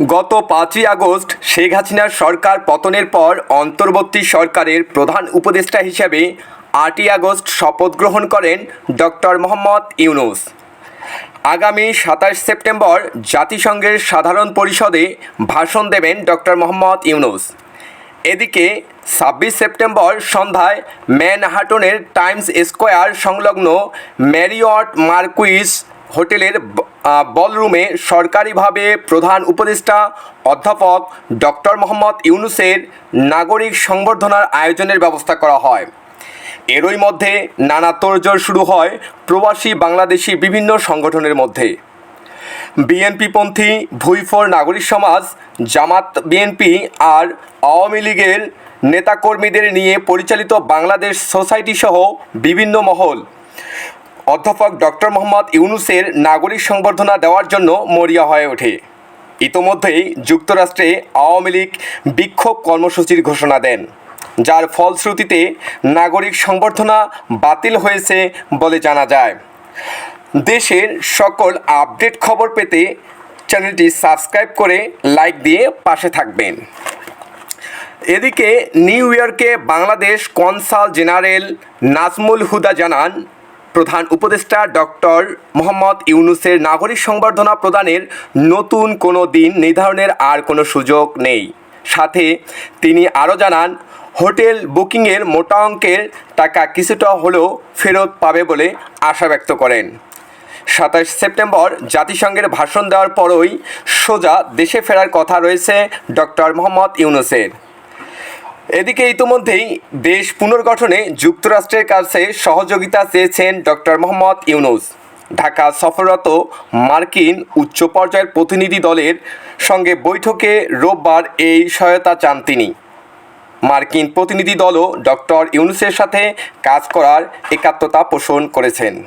গত পাঁচই আগস্ট শেখ হাসিনার সরকার পতনের পর অন্তর্বর্তী সরকারের প্রধান উপদেষ্টা হিসেবে আটই আগস্ট শপথ গ্রহণ করেন ডক্টর মোহাম্মদ ইউনুস। আগামী সাতাশ সেপ্টেম্বর জাতিসংঘের সাধারণ পরিষদে ভাষণ দেবেন ডক্টর মোহাম্মদ ইউনুস। এদিকে ছাব্বিশ সেপ্টেম্বর সন্ধ্যায় ম্যানহাটনের টাইমস স্কোয়ার সংলগ্ন ম্যারিয়ট মার্কুইস হোটেলের বলরুমে সরকারিভাবে প্রধান উপদেষ্টা অধ্যাপক ডক্টর মোহাম্মদ ইউনুসের নাগরিক সংবর্ধনার আয়োজনের ব্যবস্থা করা হয়। এরই মধ্যে নানা তোড়জোড় শুরু হয় প্রবাসী বাংলাদেশি বিভিন্ন সংগঠনের মধ্যে। বিএনপিপন্থী ভুইফোর নাগরিক সমাজ, জামাত বিএনপি আর আওয়ামী লীগের নেতাকর্মীদের নিয়ে পরিচালিত বাংলাদেশ সোসাইটি সহ বিভিন্ন মহল অধ্যাপক ডক্টর মোহাম্মদ ইউনুসের নাগরিক সংবর্ধনা দেওয়ার জন্য মরিয়া হয়ে ওঠে। ইতোমধ্যেই যুক্তরাষ্ট্রে আওয়ামী লীগ বিক্ষোভ কর্মসূচির ঘোষণা দেন, যার ফলশ্রুতিতে নাগরিক সংবর্ধনা বাতিল হয়েছে বলে জানা যায়। দেশের সকল আপডেট খবর পেতে চ্যানেলটি সাবস্ক্রাইব করে লাইক দিয়ে পাশে থাকবেন। এদিকে নিউ ইয়র্কে বাংলাদেশ কনসাল জেনারেল নাজমুল হুদা জানান প্রধান উপদেষ্টা ডক্টর মোহাম্মদ ইউনুসের নাগরিক সংবর্ধনা প্রদানের নতুন কোনো দিন নির্ধারণের আর কোনো সুযোগ নেই। সাথে তিনি আরও জানান, হোটেল বুকিংয়ের মোটা অঙ্কের টাকা কিছুটা হলেও ফেরত পাবে বলে আশা ব্যক্ত করেন। সাতাশ সেপ্টেম্বর জাতিসংঘের ভাষণ দেওয়ার পরই সোজা দেশে ফেরার কথা রয়েছে ডক্টর মোহাম্মদ ইউনুসের। এদিকে ইতিমধ্যেই দেশ পুনর্গঠনে যুক্তরাষ্ট্রের কাছে সহযোগিতা চেয়েছেন ডক্টর মোহাম্মদ ইউনুস। ঢাকা সফররত মার্কিন উচ্চ পর্যায়ের প্রতিনিধি দলের সঙ্গে বৈঠকে রোববার এই সহায়তা চান তিনি। মার্কিন প্রতিনিধি দলও ডক্টর ইউনুসের সাথে কাজ করার একাত্মতা পোষণ করেছেন।